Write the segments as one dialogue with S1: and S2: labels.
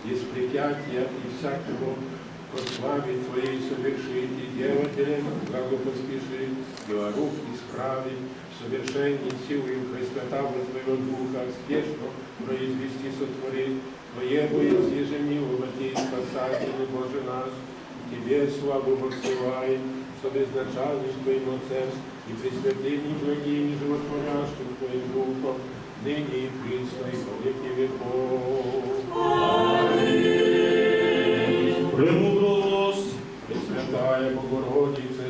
S1: начати, из препятия и всякого по славе Твоей совершить, и делателям благопоспеши, дела рук исправить, в совершении силы Христотавы Твоего Духа, спешно произвести сотворить, Твое боязнь миловати, спасательный Боже наш, Тебе славу воссылаем, со безначальным Твоим Отцем и пресвятыми благими животворящим Твоим Духом, нині прісно і
S2: великі
S1: віков. Приму до нас, святає Богородиця,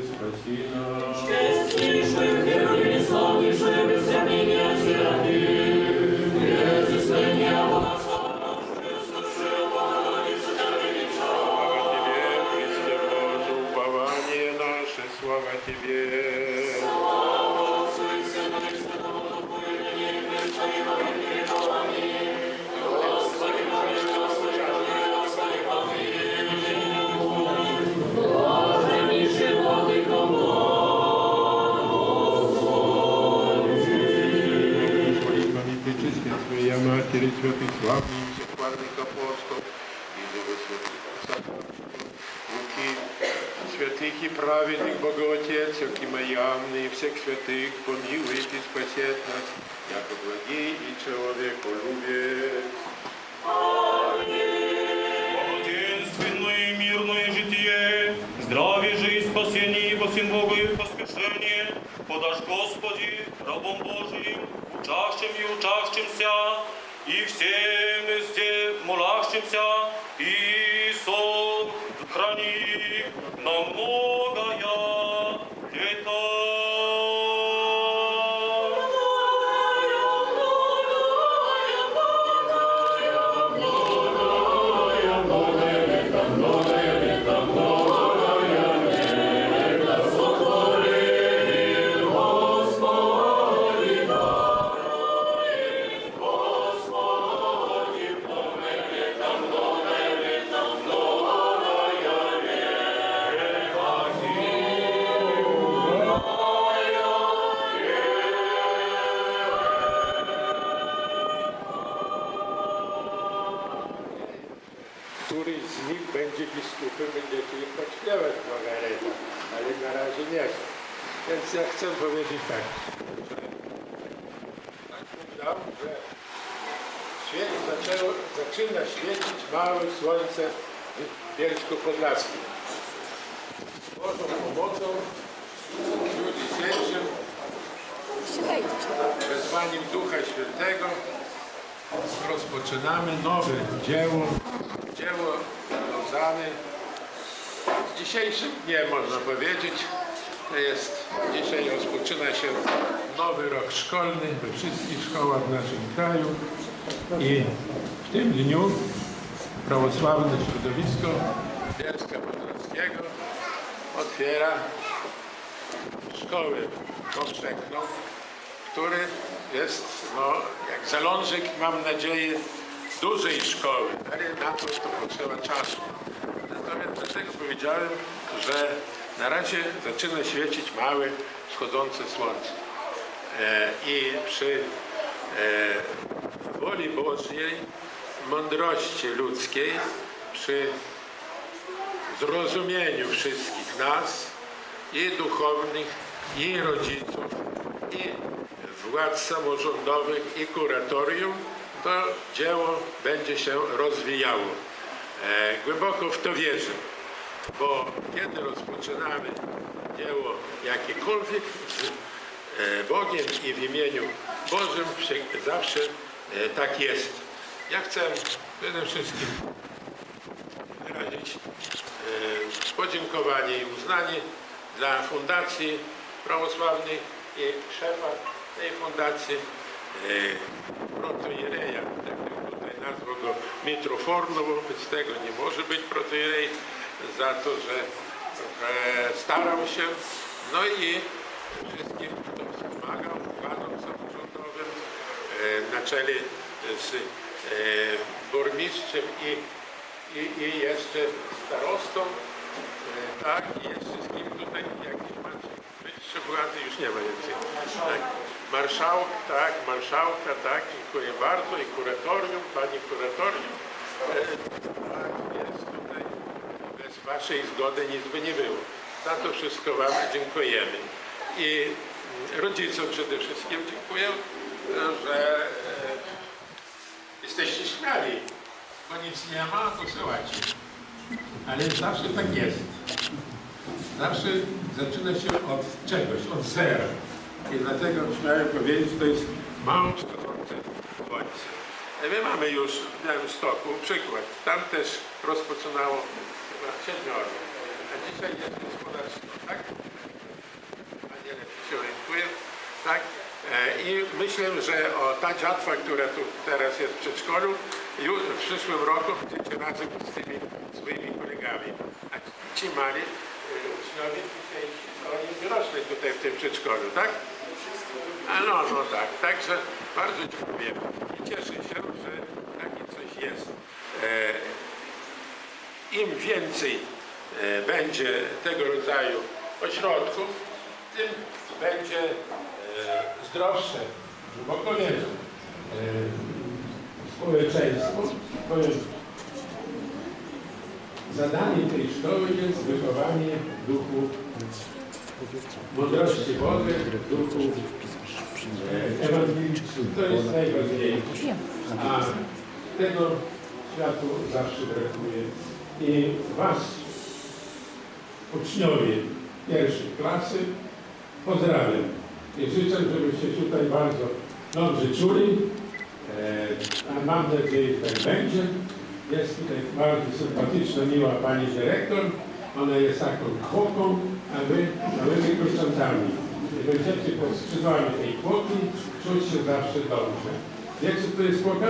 S1: Твоя Матери, святых славных, всехвальных апостолов, и живых святых руки святых и праведных Богоотец, и моямный, всех святых, помилует и спасет нас, яко благий и человеколюбец.
S2: Благоденственное и мирное житие, здравие жизнь, спасение, во всем Богу и поспешение, подашь Господи, рабом Божиим, учащим и учащимся, и все везде молащимся, и сон храни нам мой.
S1: Któryś z nich będzie biskupem, będziecie im podśpiewać Margareta, ale na razie nie. Więc ja chcę powiedzieć tak, że tak dał, że zaczęło, zaczyna świecić małe słońce w Bielsku Podlaskim. Z Bożą pomocą świętszym, wezwaniem Ducha Świętego rozpoczynamy nowe dzieło, dzieło związane z dzisiejszym dniem, można powiedzieć. Jest, dzisiaj rozpoczyna się nowy rok szkolny we wszystkich szkołach w naszym kraju i w tym dniu prawosławne środowisko Bielska Podlaskiego otwiera szkołę powszechną, który jest no, jak zalążek, mam nadzieję, dużej szkoły, ale na to, to potrzeba czasu. Natomiast dlatego powiedziałem, że na razie zaczyna świecić małe wschodzące słońce. E, I przy e, woli Bożej, mądrości ludzkiej, przy zrozumieniu wszystkich nas, i duchownych, i rodziców, i władz samorządowych, i kuratorium, to dzieło będzie się rozwijało. E, głęboko w to wierzę, bo kiedy rozpoczynamy dzieło jakiekolwiek z e, Bogiem i w imieniu Bożym, zawsze e, tak jest. Ja chcę przede wszystkim wyrazić podziękowanie i uznanie dla Fundacji Prawosławnej i szefa tej fundacji protojereja, tak tutaj nazwał go Mitroforno, wobec tego nie może być protojerej, za to, że e, starał się, no i wszystkim, kto wspomagał władzom samorządowym e, na czele z e, burmistrzem i, i, i jeszcze starostą. E, tak, i jest wszystkim tutaj jakiś macie wyższe władzy, już nie ma więcej. Tak. Marszałk, tak, marszałka, tak, dziękuję bardzo i kuratorium, pani kuratorium. Tak, jest tutaj bez waszej zgody nic by nie było. Za to wszystko wam dziękujemy. I rodzicom przede wszystkim dziękuję, że e, jesteście śmiali, bo nic nie ma, to słuchajcie. Ale zawsze tak jest. Zawsze zaczyna się od czegoś, od zera. I dlatego śmiałem powiedzieć, to jest kształcące słońce. E, My mamy już w Białymstoku przykład. Tam też rozpoczynało chyba siedmioro. A dzisiaj jest gospodarstwo, tak? Panie się orientuję. Tak? E, I myślę, że o, ta dziatwa, która tu teraz jest w przedszkolu, już w przyszłym roku będziecie razem z tymi swoimi kolegami. A ci mali uczniowie dzisiejsi, to oni wyrośli tutaj w tym przedszkolu, tak? A no, no tak. Także bardzo dziękuję. I cieszę się, że takie coś jest. Im więcej będzie tego rodzaju ośrodków, tym będzie zdrowsze, głęboko wierzę, społeczeństwo. Zadanie tej szkoły jest wychowanie duchu mądrości Bożej, duchu e, ewangelicznym. To jest najważniejsze. A tego światu zawsze brakuje. I Was, uczniowie pierwszej klasy, pozdrawiam. I życzę, żebyście tutaj bardzo dobrze czuli. E, a mam nadzieję, że tak będzie. Jest tutaj bardzo sympatyczna, miła pani dyrektor. Ona jest taką kwoką, a wy małymi kurczantami. I będziecie pod skrzydłami tej kwoki czuć się zawsze dobrze. Wiecie, co to jest kwoka?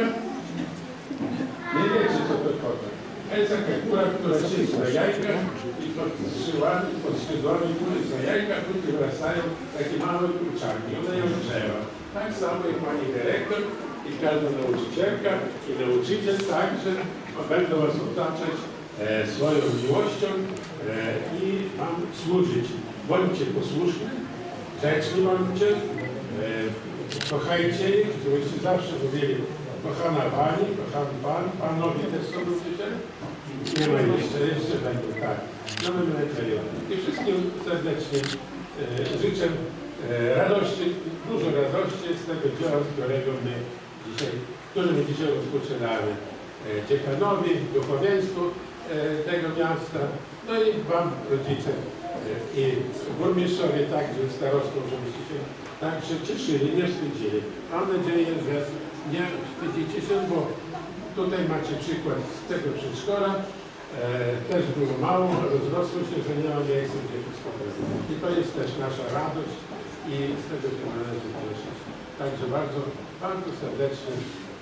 S1: Nie wiecie, co to kwota. To jest taka kura, która siedzi na jajkach i pod skrzydłami, pod skrzydłami góry na jajkach ludzie wracają takie małe kurczaki. One ją drzewa. Tak samo jak pani dyrektor i każda nauczycielka i nauczyciel także będą was otaczać e, swoją miłością e, i wam służyć. Bądźcie posłuszni, grzeczni bądźcie, e, kochajcie ich, żebyście zawsze mówili kochana Pani, kochany Pan, Panowie też są nauczyciele? Nie ma jeszcze, jeszcze będą, tak. No nadzieję. I wszystkim serdecznie e, życzę e, radości, dużo radości z tego dzieła, z którego my dzisiaj, które my dzisiaj rozpoczynamy. E, Dziekanowi, duchowieństwu e, tego miasta, no i Wam, rodzice e, i burmistrzowie także, starostwo, żebyście się także cieszyli, nie wstydzili. Mam nadzieję, że nie wstydzicie się, bo tutaj macie przykład z tego przedszkola. E, też było mało, rozrosło się, że nie ma miejsca, gdzie spotkać. I to jest też nasza radość i z tego się należy cieszyć. Także bardzo, bardzo serdecznie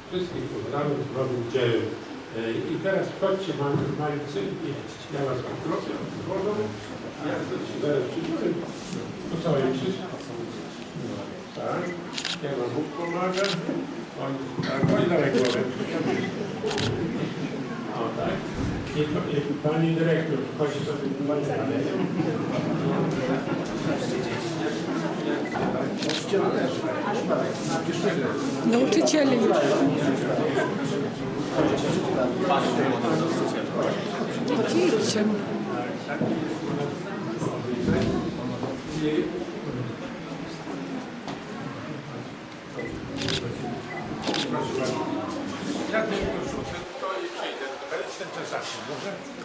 S1: wszystkich z nowym dziełem. E, I teraz chodźcie, mam mający i ja was poproszę, złożą. Ja się zaraz przyjmuję. To co, krzyż? Tak. Ja wam Bóg pomaga. On, tak, chodź dalej głowę. O tak. I, pani dyrektor, chodź sobie pani
S3: Nauczycieli. Idźcie.
S1: I Proszę bardzo. Ja tylko rzucę to i przejdę. Ten czas może?